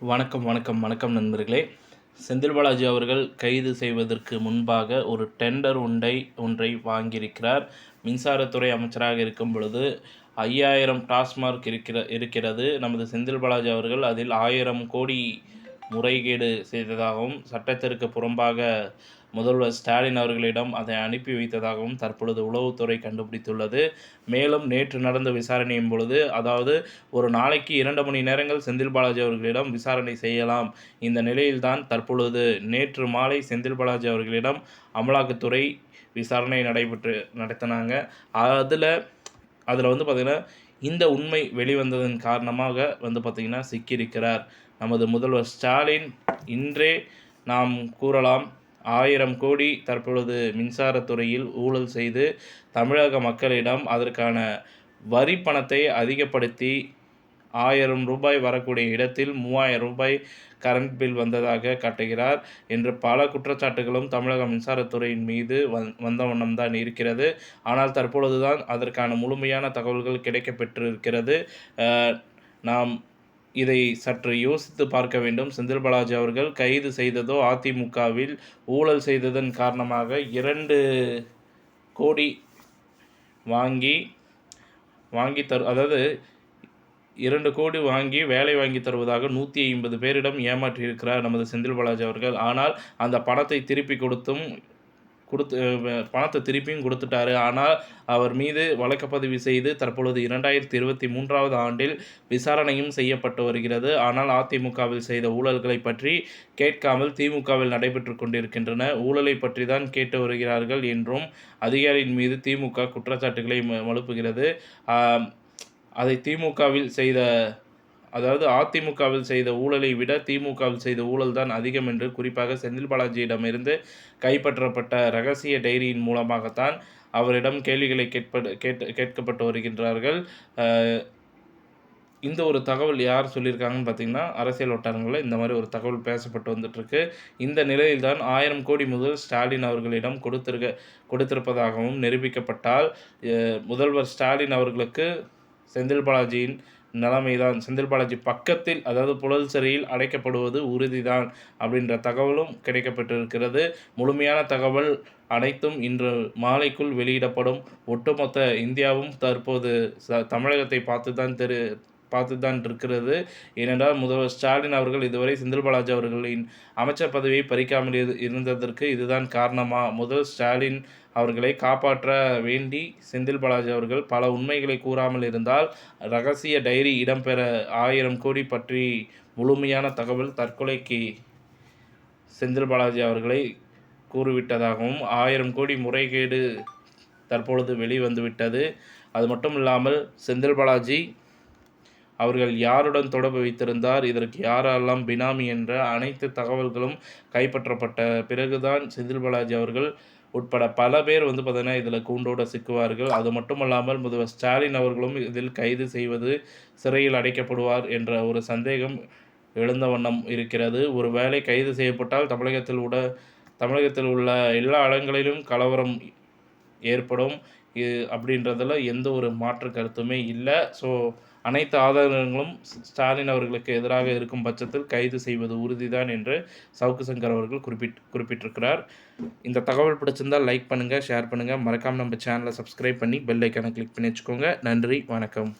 வணக்கம் வணக்கம் வணக்கம் நண்பர்களே. செந்தில் பாலாஜி அவர்கள் கைது செய்வதற்கு முன்பாக ஒரு டெண்டர் ஒன்றை ஒன்றை வாங்கியிருக்கிறார். மின்சாரத்துறை அமைச்சராக இருக்கும் பொழுது ஐயாயிரம் டாஸ்மார்க் இருக்கிற இருக்கிறது. நமது செந்தில் பாலாஜி அவர்கள் அதில் ஆயிரம் கோடி முறைகேடு செய்ததாகவும் சட்டத்திற்கு புறம்பாக முதல்வர் ஸ்டாலின் அவர்களிடம் அதை அனுப்பி வைத்ததாகவும் தற்பொழுது உளவுத்துறை கண்டுபிடித்துள்ளது. மேலும் நேற்று நடந்த விசாரணையின் பொழுது அதாவது ஒரு நாளைக்கு இரண்டு மணி நேரங்கள் செந்தில் பாலாஜி அவர்களிடம் விசாரணை செய்யலாம். இந்த நிலையில்தான் தற்பொழுது நேற்று மாலை செந்தில் பாலாஜி அவர்களிடம் அமலாக்கத்துறை விசாரணை நடைபெற்று நடத்தினாங்க. அதில் அதில் வந்து பார்த்திங்கன்னா இந்த உண்மை வெளிவந்ததன் காரணமாக வந்து பார்த்திங்கன்னா சிக்கியிருக்கிறார். நமது முதல்வர் ஸ்டாலின் இன்றே நாம் கூறலாம். ஆயிரம் கோடி தற்பொழுது மின்சாரத்துறையில் ஊழல் செய்து தமிழக மக்களிடம் அதற்கான வரி பணத்தை அதிகப்படுத்தி ஆயிரம் ரூபாய் வரக்கூடிய இடத்தில் மூவாயிரம் ரூபாய் கரண்ட் பில் வந்ததாக காட்டுகிறார் என்று பல குற்றச்சாட்டுகளும் தமிழக மின்சாரத்துறையின் மீது வந் வந்த வண்ணம் தான் இருக்கிறது. ஆனால் தற்பொழுதுதான் அதற்கான முழுமையான தகவல்கள் கிடைக்கப்பெற்றிருக்கிறது. நாம் இதை சற்று யோசித்து பார்க்க வேண்டும். செந்தில் பாலாஜி அவர்கள் கைது செய்ததோ அதிமுகவில் ஊழல் செய்ததன் காரணமாக இரண்டு கோடி வாங்கி வாங்கி தரு அதாவது இரண்டு கோடி வாங்கி வேலை வாங்கி தருவதாக நூற்றி ஐம்பது பேரிடம் ஏமாற்றியிருக்கிறார் நமது செந்தில் பாலாஜி அவர்கள். ஆனால் அந்த பணத்தை திருப்பி கொடுத்தும் கொடுத்து பணத்தை திருப்பியும் கொடுத்துட்டாரு. ஆனால் அவர் மீது வழக்கப்பதிவு செய்து தற்பொழுது இரண்டாயிரத்தி இருபத்தி மூன்றாவது ஆண்டில் விசாரணையும் செய்யப்பட்டு வருகிறது. ஆனால் அதிமுகவில் செய்த ஊழல்களை பற்றி கேட்காமல் திமுகவில் நடைபெற்று கொண்டிருக்கின்றன. ஊழலை பற்றி தான் கேட்டு வருகிறார்கள் என்றும் அதிகாரியின் மீது திமுக குற்றச்சாட்டுகளை மழுப்புகிறது. அதை திமுகவில் செய்த அதாவது அதிமுகவில் செய்த ஊழலை விட திமுகவில் செய்த ஊழல் தான் அதிகம் என்று குறிப்பாக செந்தில் பாலாஜியிடமிருந்து கைப்பற்றப்பட்ட ரகசிய டைரியின் மூலமாகத்தான் அவரிடம் கேள்விகளை கேட்ப கேட்டு கேட்கப்பட்டு வருகின்றார்கள். இந்த ஒரு தகவல் யார் சொல்லியிருக்காங்கன்னு பார்த்தீங்கன்னா அரசியல் வட்டாரங்களில் இந்த மாதிரி ஒரு தகவல் பேசப்பட்டு வந்துட்டுருக்கு. இந்த நிலையில் தான் ஆயிரம் கோடி முதல் ஸ்டாலின் அவர்களிடம் கொடுத்திருக்க கொடுத்திருப்பதாகவும் நிரூபிக்கப்பட்டால் முதல்வர் ஸ்டாலின் அவர்களுக்கு செந்தில் பாலாஜியின் நிலைமைதான். செந்தில் பாலாஜி பக்கத்தில் அதாவது புழல் சிறையில் அடைக்கப்படுவது உறுதிதான் அப்படின்ற தகவலும் கிடைக்கப்பட்டிருக்கிறது. முழுமையான தகவல் அனைத்தும் இன்று மாலைக்குள் வெளியிடப்படும். ஒட்டுமொத்த இந்தியாவும் தற்போது ச தமிழகத்தை பார்த்து தான் தெரு பார்த்து தான் இருக்கிறது. ஏனென்றால் முதல்வர் ஸ்டாலின் அவர்கள் இதுவரை செந்தில் பாலாஜி அவர்களின் அமைச்சர் பதவியை பறிக்காமல் இருந்ததற்கு இதுதான் காரணமா? முதல் ஸ்டாலின் அவர்களை காப்பாற்ற வேண்டி செந்தில் பாலாஜி அவர்கள் பல உண்மைகளை கூறாமல் இருந்தால் ரகசிய டைரி இடம்பெற ஆயிரம் கோடி பற்றி முழுமையான தகவல் தற்கொலைக்கு செந்தில் பாலாஜி அவர்களை கூறிவிட்டதாகவும் ஆயிரம் கோடி முறைகேடு தற்பொழுது வெளிவந்துவிட்டது. அது மட்டும் இல்லாமல் செந்தில் பாலாஜி அவர்கள் யாருடன் தொடர்பு வைத்திருந்தார் இதற்கு யாரெல்லாம் பினாமி என்ற அனைத்து தகவல்களும் கைப்பற்றப்பட்ட பிறகுதான் செந்தில் பாலாஜி அவர்கள் உட்பட பல பேர் வந்து பார்த்தீங்கன்னா இதில் கூண்டோடு சிக்குவார்கள். அது மட்டும் இல்லாமல் முதல்வர் ஸ்டாலின் அவர்களும் இதில் கைது செய்வது சிறையில் அடைக்கப்படுவார் என்ற ஒரு சந்தேகம் எழுந்த வண்ணம் இருக்கிறது. ஒரு வேலை கைது செய்யப்பட்டால் தமிழகத்தில் உட தமிழகத்தில் உள்ள எல்லா இடங்களிலும் கலவரம் ஏற்படும். இது அப்படின்றதில் எந்த ஒரு மாற்று கருத்துமே இல்லை. ஸோ அனைத்து ஆதாரங்களும் ஸ்டாலின் அவர்களுக்கு எதிராக இருக்கும் பட்சத்தில் கைது செய்வது உறுதிதான் என்று சவுக்கு சங்கர் அவர்கள் குறிப்பிட் குறிப்பிட்டிருக்கிறார். இந்த தகவல் பிடிச்சிருந்தால் லைக் பண்ணுங்கள் ஷேர் பண்ணுங்கள் மறக்காமல் நம்ம சேனலை சப்ஸ்கிரைப் பண்ணி பெல் ஐக்கானை கிளிக் பண்ணி வச்சுக்கோங்க. நன்றி வணக்கம்.